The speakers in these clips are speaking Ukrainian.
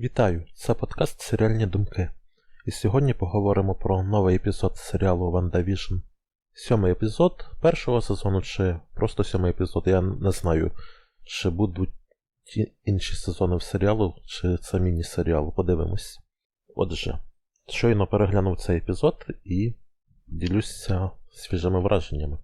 Вітаю! Це подкаст Серіальні думки. І сьогодні поговоримо про новий епізод серіалу WandaVision. Сьомий епізод першого сезону, чи просто сьомий епізод. Я не знаю, чи будуть ті інші сезони в серіалу, чи це міні-серіал. Подивимось. Отже, щойно переглянув цей епізод і ділюся свіжими враженнями.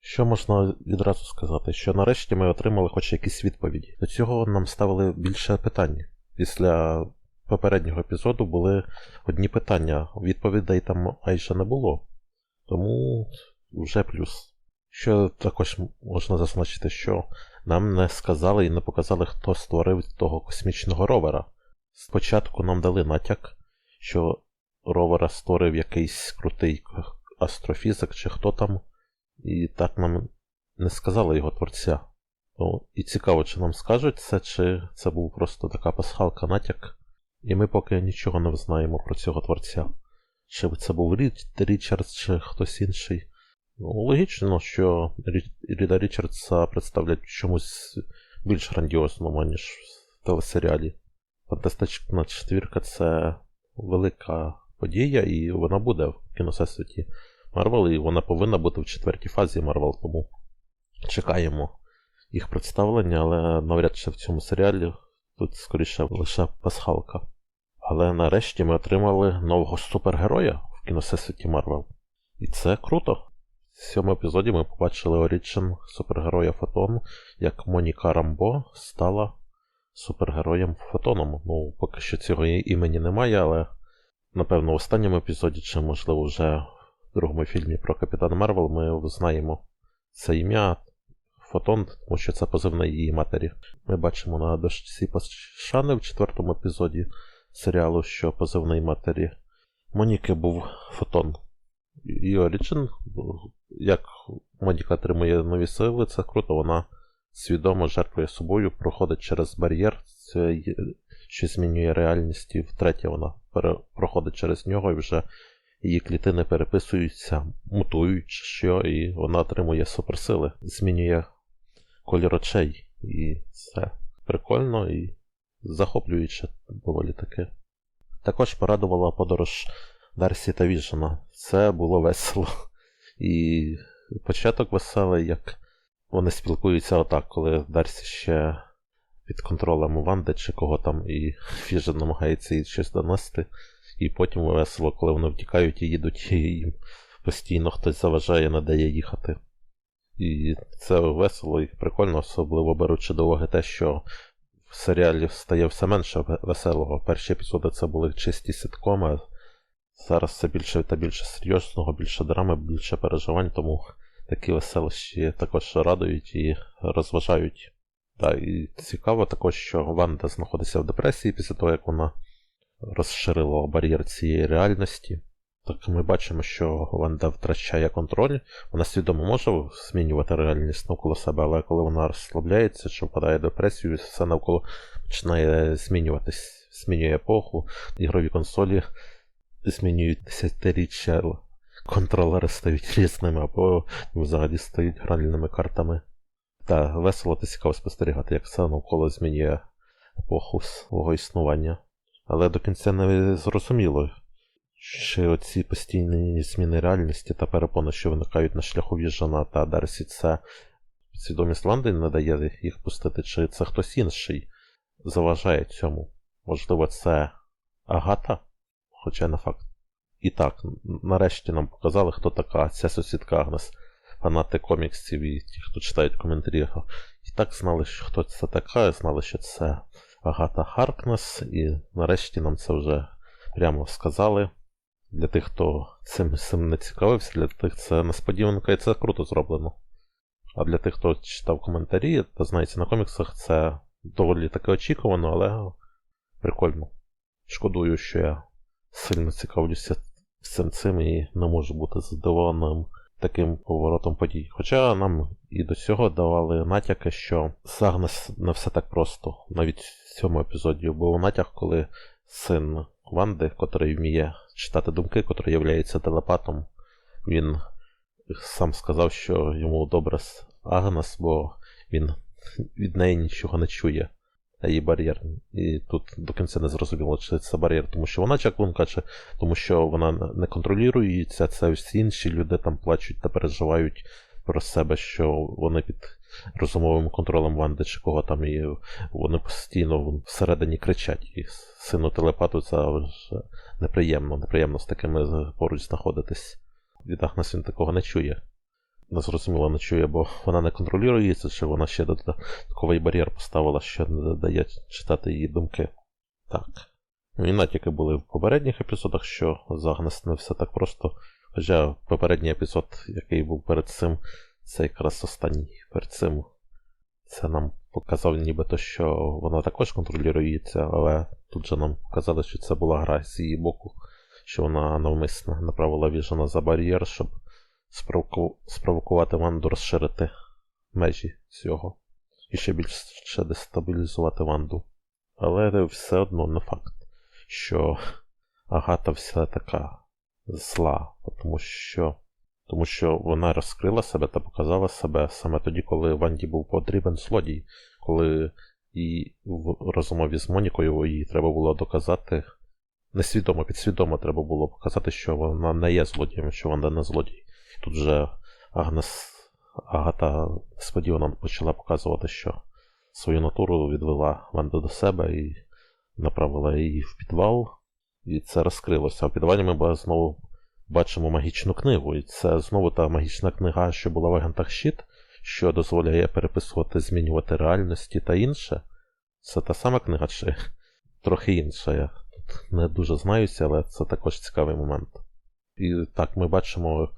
Що можна відразу сказати? Що нарешті ми отримали хоч якісь відповіді. До цього нам ставили більше питань. Після попереднього епізоду були одні питання, відповідей там майже не було. Тому вже плюс. Що також можна зазначити, що нам не сказали і не показали, хто створив того космічного ровера. Спочатку нам дали натяк, що ровера створив якийсь крутий астрофізик чи хто там, і так нам не сказали його творця. Ну, і цікаво, чи нам скажуть це, чи це був просто така пасхалка натяк. І ми поки нічого не знаємо про цього творця. Чи це був Рід, Річардс, чи хтось інший. Ну, логічно, що Ріда Річардса представлять чомусь більш грандіозному, ніж в телесеріалі. Фантастична четвірка це велика подія, і вона буде в кіносесвіті Марвел, і вона повинна бути в четвертій фазі Марвел, тому чекаємо їх представлення, але навряд чи в цьому серіалі тут скоріше лише пасхалка. Але нарешті ми отримали нового супергероя в кіносесвіті Марвел. І це круто. В цьому епізоді ми побачили оріджин супергероя Фотон, як Моніка Рамбо стала супергероєм Фотоном. Ну, поки що цього імені немає, але напевно в останньому епізоді, чи, можливо, вже в другому фільмі про Капітана Марвел ми знаємо це ім'я. Фотон, тому що це позивна її матері. Ми бачимо на дошці Пашани в четвертому епізоді серіалу, що позивний матері Моніки був Фотон. І Оріджин, як Моніка отримує нові сили, це круто, вона свідомо жертвує собою, проходить через бар'єр, що змінює реальність, і втретє, вона проходить через нього і вже її клітини переписуються, мутують, що, і вона отримує суперсили, змінює колір очей. І це прикольно і захоплююче доволі таки. Також порадувала подорож Дарсі та Віжена. Це було весело. І початок веселий, як вони спілкуються отак, коли Дарсі ще під контролем Ванди чи кого там, і Віжен намагається їй щось донести. І потім весело, коли вони втікають і їдуть, і їм постійно хтось заважає, не дає їхати. І це весело і прикольно, особливо беручи до уваги те, що в серіалі стає все менше веселого. Перші епізоди це були чисті ситкоми, зараз це більше та більше серйозного, більше драми, більше переживань, тому такі веселощі також радують і розважають. Да, і цікаво також, що Ванда знаходиться в депресії після того, як вона розширила бар'єр цієї реальності. Так ми бачимо, що Ванда втрачає контроль, вона свідомо може змінювати реальність навколо себе, але коли вона розслабляється чи впадає в депресію, все навколо починає змінюватись, змінює епоху, ігрові консолі змінюють десятиріччя, контролери стають різними, або взагалі стають гральними картами. Та весело та цікаво спостерігати, як все навколо змінює епоху свого існування. Але до кінця не зрозуміло. Чи оці постійні зміни реальності та перепони, що виникають на шляху Віжана та Дарсі, це свідомість Ланди не дає їх пустити, чи це хтось інший заважає цьому? Можливо, це Агата? Хоча не факт. І так, нарешті нам показали, хто така ця сусідка Агнес, фанати коміксів і ті, хто читають коментарі. І так знали, що хто це така, знали, що це Агата Харкнес, і нарешті нам це вже прямо сказали. Для тих, хто цим цим не цікавився, для тих це несподіванка і це круто зроблено. А для тих, хто читав коментарі та знається на коміксах, це доволі таки очікувано, але прикольно. Шкодую, що я сильно цікавлюся всім цим і не можу бути задоволеним таким поворотом подій. Хоча нам і до цього давали натяки, що Сагнес не все так просто. Навіть в цьому епізоді був натяк, коли син Ванди, котрий вміє читати думки, котрий є телепатом, він сам сказав, що йому добре з Агнес, бо він від неї нічого не чує. її бар'єр. І тут до кінця не зрозуміло, чи це бар'єр, тому що вона чаклунка, чи тому що вона не контролюється, це всі інші люди там плачуть та переживають про себе, що вони під розумовим контролем Ванди чи кого там, і вони постійно всередині кричать. І сину телепату це вже неприємно, неприємно з такими поруч знаходитись. Від Агнес він такого не чує. Незрозуміло не чує, бо вона не контролюється, чи вона ще додатковий бар'єр поставила, що не дає читати її думки. Так. Ну і натяки були в попередніх епізодах, що з Агнес не все так просто. Хоча попередній епізод, який був перед цим, це якраз останній перед цим. Це нам показав нібито, що вона також контролюється, але тут же нам показали, що це була гра з її боку, що вона навмисно направила віжена за бар'єр, щоб спровоку... спровокувати Ванду розширити межі цього. І ще більше дестабілізувати Ванду. Але все одно не факт, що Агата вся така зла, тому що тому що вона розкрила себе та показала себе саме тоді, коли Ванді був потрібен злодій, коли і в розмові з Монікою їй треба було доказати, несвідомо, підсвідомо треба було показати, що вона не є злодієм, що вона не злодій. Тут же Агнес Агата несподівано почала показувати, що свою натуру відвела Ванду до себе і направила її в підвал, і це розкрилося. А в підвалі ми знову бачимо магічну книгу. І це знову та магічна книга, що була в агентах Щит, що дозволяє переписувати, змінювати реальності та інше. Це та сама книга, чи трохи інша. Я тут не дуже знаюся, але це також цікавий момент. І так ми бачимо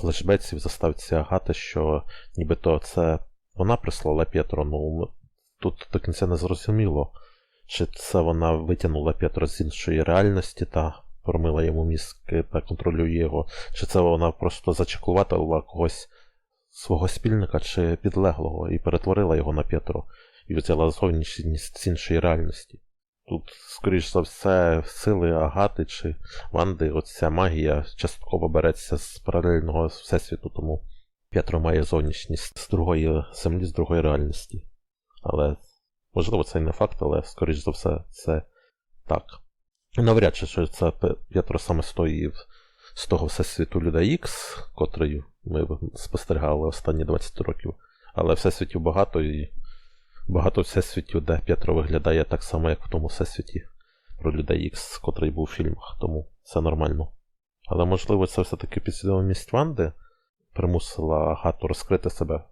флешбеці в заставці Агати, що нібито це вона прислала П'єтро. Ну тут до кінця не зрозуміло, чи це вона витягнула П'єтро з іншої реальності та промила йому мізки та контролює його, чи це вона просто зачеклуватила когось свого спільника чи підлеглого і перетворила його на П'єтро і взяла зовнішність з іншої реальності. Тут, скоріш за все, сили Агати чи Ванди, оця магія частково береться з паралельного всесвіту, тому П'єтро має зовнішність з другої землі, з другої реальності. Але, можливо, це і не факт, але, скоріш за все, це так. Навряд чи що це П'єтро саме стоїв з того всесвіту Люда Х, котрий ми спостерігали останні 20 років. Але всесвітів багато і багато всесвітів, де П'єтро виглядає так само, як в тому всесвіті про Люда Х, котрий був у фільмах, тому це нормально. Але можливо це все-таки підсвідомість Ванди примусила Агату розкрити себе.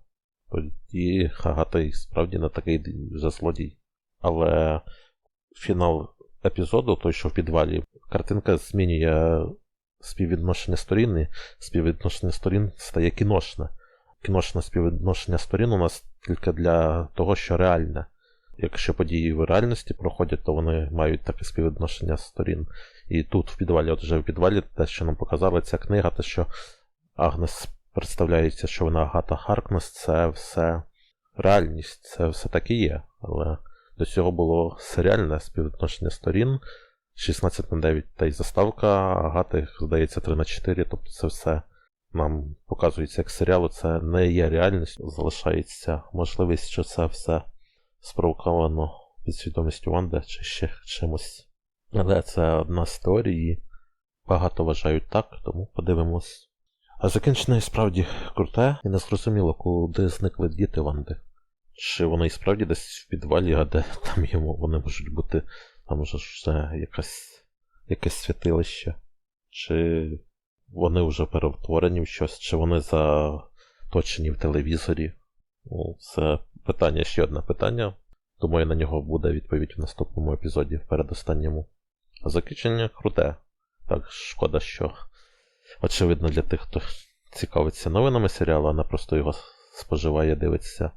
І Агата і справді не такий вже злодій. Але фінал епізоду, той, що в підвалі, картинка змінює співвідношення сторін, і співвідношення сторін стає кіношне. Кіношне співвідношення сторін у нас тільки для того, що реальне. Якщо події в реальності проходять, то вони мають таке співвідношення сторін. І тут в підвалі, от вже в підвалі, те, що нам показала ця книга, те, що Агнес представляється, що вона Агата Харкнес, це все реальність, це все так і є. Але до цього було серіальне співвідношення сторін 16 на 9 та й заставка Агати, здається, 3 на 4, тобто це все нам показується як серіал, це не є реальністю, залишається можливість, що це все спровоковано підсвідомістю Ванди чи ще чимось. Але це одна з теорій, багато вважають так, тому подивимось. А закінчення справді круте і не зрозуміло, куди зникли діти Ванди. Чи вони і справді десь в підвалі, а де там йому вони можуть бути, там вже якась, якесь святилище, чи вони вже перетворені в щось, чи вони заточені в телевізорі? Ну, Це питання, ще одне питання. Думаю, на нього буде відповідь в наступному епізоді, в передостанньому. А закінчення круте. Так, шкода, що очевидно для тих, хто цікавиться новинами серіалу, а не просто його споживає, дивиться.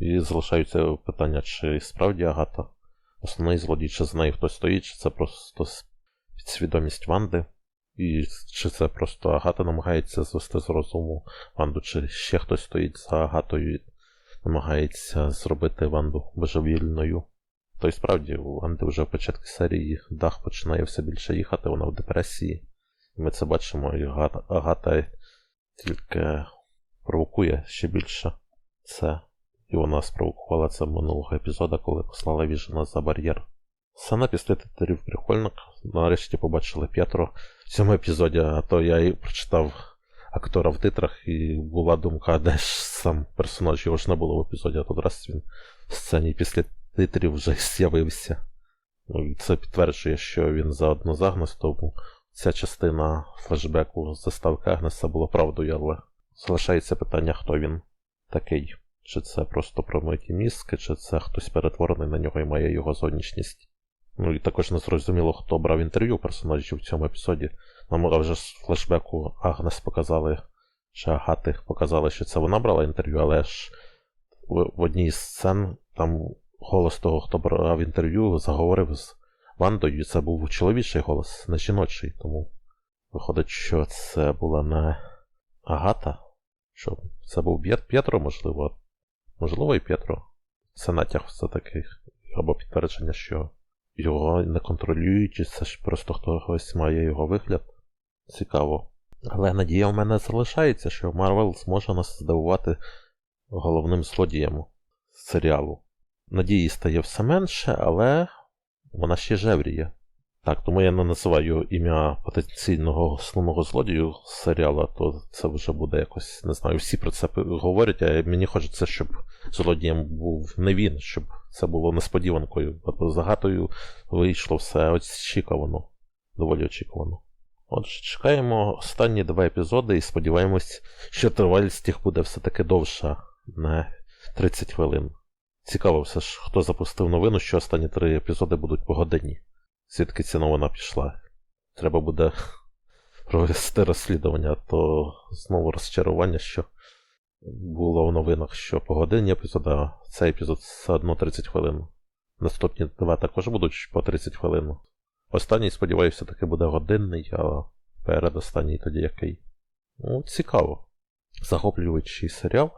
І залишаються питання, чи справді Агата основний злодій, чи з нею хтось стоїть, чи це просто підсвідомість Ванди, і чи це просто Агата намагається звести з розуму Ванду, чи ще хтось стоїть за Агатою і намагається зробити Ванду божевільною. То й справді у Ванди вже в початку серії дах починає все більше їхати, вона в депресії. І ми це бачимо, і Агата, тільки провокує ще більше це. І вона спровокувала це минулого епізода, коли послала Віжена за бар'єр. Саме після титрів прикольник. Нарешті побачили П'єтро в цьому епізоді, а то я і прочитав актора в титрах, і була думка, де ж сам персонаж його ж не було в епізоді, а тут раз він в сцені після титрів вже з'явився. Ну, це підтверджує, що він заодно з Агнес, тому ця частина флешбеку заставки Агнеса була правдою, але залишається питання, хто він такий. Чи це просто промиті мізки, чи це хтось перетворений на нього і має його зовнішність. Ну і також не зрозуміло, хто брав інтерв'ю персонажів в цьому епізоді. Нам а вже з флешбеку Агнес показали, чи Агати показали, що це вона брала інтерв'ю, але ж в одній з сцен там голос того, хто брав інтерв'ю, заговорив з Вандою, і це був чоловічий голос, не жіночий. Тому виходить, що це була не Агата, що це був П'єтро, можливо. Можливо, і П'єтро. Це натяг все-таки, або підтвердження, що його не контролюють, і це ж просто хтось має його вигляд. Цікаво. Але надія в мене залишається, що Марвел зможе нас здивувати головним злодієм серіалу. Надії стає все менше, але вона ще жевріє. Так, тому я не називаю ім'я потенційного основного злодію серіалу, то це вже буде якось, не знаю, всі про це говорять, а мені хочеться, щоб злодієм був не він, щоб це було несподіванкою. Тобто загатою вийшло все очікувано, доволі очікувано. Отже, чекаємо останні два епізоди і сподіваємось, що тривалість їх буде все-таки довша, не 30 хвилин. Цікаво все ж, хто запустив новину, що останні три епізоди будуть погодинні. Звідки ця новина пішла? Треба буде провести розслідування, то знову розчарування, що було в новинах, що погодинні епізоди, а цей епізод все одно 30 хвилин. Наступні два також будуть по 30 хвилин. Останній, сподіваюся, таки буде годинний, а передостанній тоді який. Ну, цікаво. Захоплюючий серіал.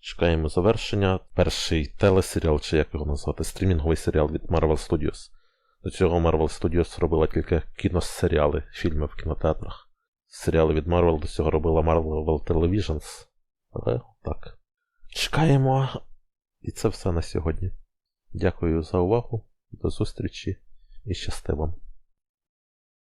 Чекаємо завершення. Перший телесеріал, чи як його назвати, стрімінговий серіал від Marvel Studios. До цього Marvel Studios робила тільки кіносеріали, фільми в кінотеатрах. Серіали від Marvel до цього робила Marvel Televisions. Але так. Чекаємо. І це все на сьогодні. Дякую за увагу. До зустрічі і щасти вам.